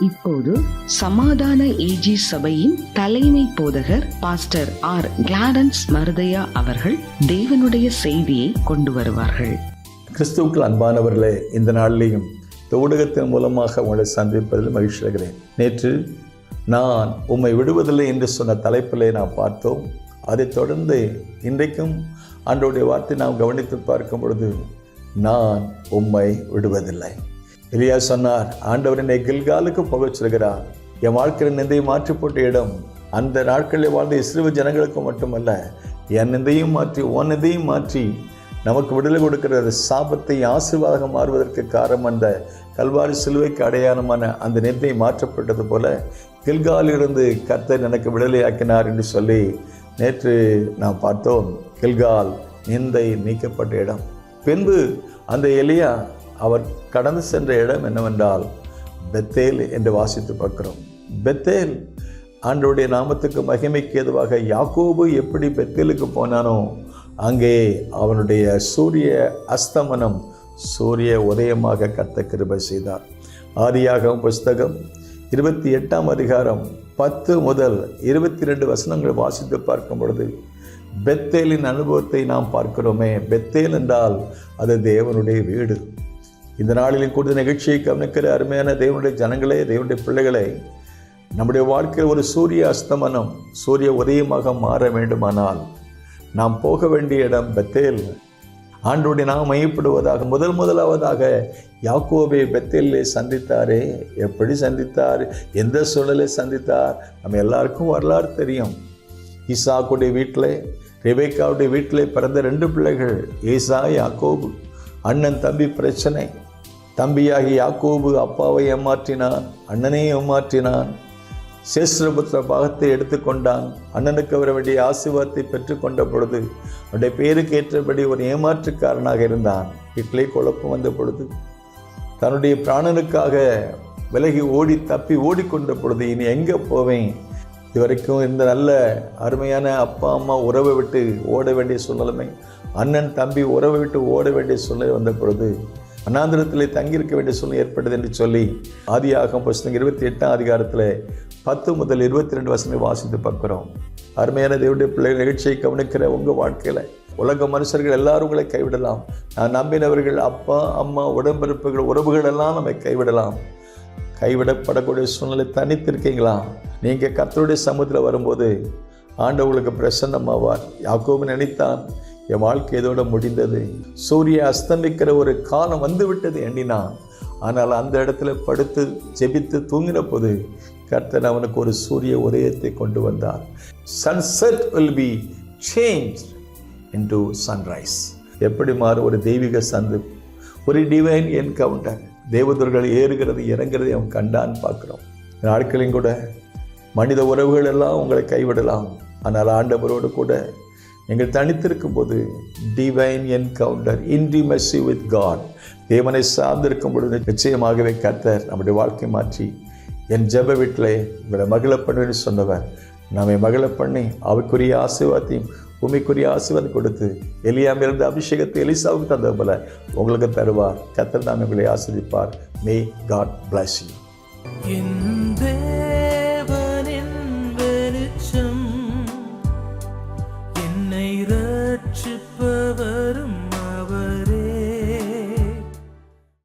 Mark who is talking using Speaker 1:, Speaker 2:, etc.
Speaker 1: இப்போது சமாதான ஏஜி சபையின் தலைமை போதகர் பாஸ்டர் ஆர் கிளாரன்ஸ் மருதையா அவர்கள் தேவனுடைய செய்தியை கொண்டு வருவார்கள்.
Speaker 2: கிறிஸ்துவுக்குள் அன்பானவர்களே இந்த நாளிலேயும் இந்த ஊடகத்தின் மூலமாக உங்களை சந்திப்பதில் மகிழ்ச்சி அடைகிறேன். நேற்று நான் உம்மை விடுவதில்லை என்று சொன்ன தலைப்பிலே நாம் பார்த்தோம். அதைத் தொடர்ந்து இன்றைக்கும் அன்றோடைய வார்த்தை நாம் கவனித்து பார்க்கும் பொழுது நான் உம்மை விடுவதில்லை. எலியா சொன்னார் ஆண்டவர் என்னை கில்காலுக்கு போகச் சொல்கிறார். என் வாழ்க்கையில் நிந்தையை மாற்றி போட்ட இடம் அந்த நாட்களில் வாழ்ந்த இஸ்ரேவ ஜனங்களுக்கு மட்டுமல்ல என் நிந்தையும் மாற்றி உன் நிந்தையும் மாற்றி நமக்கு விடுதலை கொடுக்கிற சாபத்தை ஆசீர்வாதமாக மாறுவதற்கு காரணம் அந்த கல்வாரி சிலுவைக்கு அடையாளமான அந்த நிந்தை மாற்றப்பட்டது போல கில்காலிலிருந்து கர்த்தர் எனக்கு விடுதலையாக்கினார் என்று சொல்லி நேற்று நாம் பார்த்தோம் கில்கால் நிந்தை நீக்கப்பட்ட இடம். பின்பு அந்த எலியா அவர் கடந்து சென்ற இடம் என்னவென்றால் பெத்தேல் என்று வாசித்து பார்க்கிறோம். பெத்தேல் ஆண்டவருடைய நாமத்துக்கு மகிமைக்கு ஏதுவாக யாக்கோபு எப்படி பெத்தேலுக்கு போனானோ அங்கே அவனுடைய சூரிய அஸ்தமனம் சூரிய உதயமாக கர்த்த கிருபை செய்தார். ஆதியாகவும் புஸ்தகம் இருபத்தி எட்டாம் அதிகாரம் பத்து முதல் இருபத்தி ரெண்டு வசனங்கள் வாசித்து பார்க்கும் பொழுது பெத்தேலின் அனுபவத்தை நாம் பார்க்கிறோமே. பெத்தேல் என்றால் அது தேவனுடைய வீடு. இந்த நாளிலும் கூட நிகழ்ச்சியை கவனிக்கிற அருமையான தேவனுடைய ஜனங்களே தேவனுடைய பிள்ளைகளே நம்முடைய வாழ்க்கையில் ஒரு சூரிய அஸ்தமனம் சூரிய உதயமாக மாற வேண்டுமானால் நாம் போக வேண்டிய இடம் பெத்தேல். ஆண்டோடைய நாம் மையப்படுவதாக முதல் முதலாவதாக யாக்கோபை பெத்தேலே சந்தித்தாரே. எப்படி சந்தித்தார்? எந்த சூழலை சந்தித்தார்? நம்ம எல்லாருக்கும் வரலாறு தெரியும். ஈசாக்குடைய வீட்டில் ரெபேக்காவுடைய வீட்டில் பிறந்த ரெண்டு பிள்ளைகள் ஈசா யாக்கோபு. அண்ணன் தம்பி பிரச்சனை. தம்பியாகி யாக்கோபு அப்பாவை ஏமாற்றினான் அண்ணனையும் ஏமாற்றினான். சேஷ்டபுத்திர பாகத்தை எடுத்துக்கொண்டான். அண்ணனுக்கு வர வேண்டிய ஆசீர்வாதத்தை பெற்றுக்கொண்ட பொழுது அவனுடைய பேருக்கு ஏற்றபடி ஒரு ஏமாற்றுக்காரனாக இருந்தான். வீட்டிலே குழப்பம் வந்த பொழுது தன்னுடைய பிராணனுக்காக விலகி ஓடி தப்பி ஓடிக்கொண்ட பொழுது இனி எங்கே போவேன்? இதுவரைக்கும் இந்த நல்ல அருமையான அப்பா அம்மா உறவை விட்டு ஓட வேண்டிய சூழ்நிலைமை. அண்ணன் தம்பி உறவை விட்டு ஓட வேண்டிய சூழ்நிலை வந்த பொழுது அண்ணாந்திரத்தில் தங்கியிருக்க வேண்டிய சூழ்நிலை ஏற்பட்டது என்று சொல்லி ஆதியாகம் புஸ்தகம் இருபத்தி எட்டாம் அதிகாரத்தில் பத்து முதல் இருபத்தி ரெண்டு வருஷமே வாசித்து பார்க்குறோம். அருமையான தேவனுடைய பிள்ளை நிகழ்ச்சியை கவனிக்கிற உங்கள் வாழ்க்கையில் உலக மனுஷர்கள் எல்லாரும் உங்களை கைவிடலாம். நான் நம்பினவர்கள் அப்பா அம்மா உடம்பிறப்புகள் உறவுகள் எல்லாம் நம்மை கைவிடலாம். கைவிடப்படக்கூடிய சூழ்நிலை தனித்திருக்கீங்களா? நீங்கள் கத்தருடைய சமூகத்தில் வரும்போது ஆண்டவர்களுக்கு பிரசன்னமாவார். யாக்கோபு நினைத்தான் என் வாழ்க்கை இதோட முடிந்தது. சூரிய அஸ்தமிக்கிற ஒரு காலம் வந்துவிட்டது எண்ணினான். ஆனால் அந்த இடத்துல படுத்து ஜெபித்து தூங்கின போது கர்த்தர் அவனுக்கு ஒரு சூரிய உதயத்தை கொண்டு வந்தார். Sunset will be change into sunrise எப்படி மாறும்? ஒரு தெய்வீக சந்து ஒரு டிவைன் என்கவுண்டர் தேவதர்கள் ஏறுகிறது இறங்குறதை அவன் கண்டான்னு பார்க்குறோம். நாட்களையும் கூட மனித உறவுகள் எல்லாம் உங்களை கைவிடலாம். ஆனால் ஆண்டவரோடு கூட நீங்கள் தனித்திருக்கும் போது divine encounter intimacy with God தேவனை சார்ந்திருக்கும் பொழுது நிச்சயமாகவே கர்த்தர் நம்முடைய வாழ்க்கை மாற்றி என் ஜெப வீட்டில் உங்களை மகிழ பண்ணுவேன்னு சொன்னவர். நம்மை மகிழ பண்ணி அவைக்குரிய ஆசீர்வாதத்தையும் உமைக்குரிய ஆசீர்வாதம் கொடுத்து எலியாமிலிருந்து அபிஷேகத்தை எலிசாவுக்கு தந்தது போல உங்களுக்கு தருவார். கத்தர் நாம் உங்களை ஆசிரிப்பார் மே காட் பிளஸ் யூ
Speaker 3: என்னை ரட்சிப்பவரும்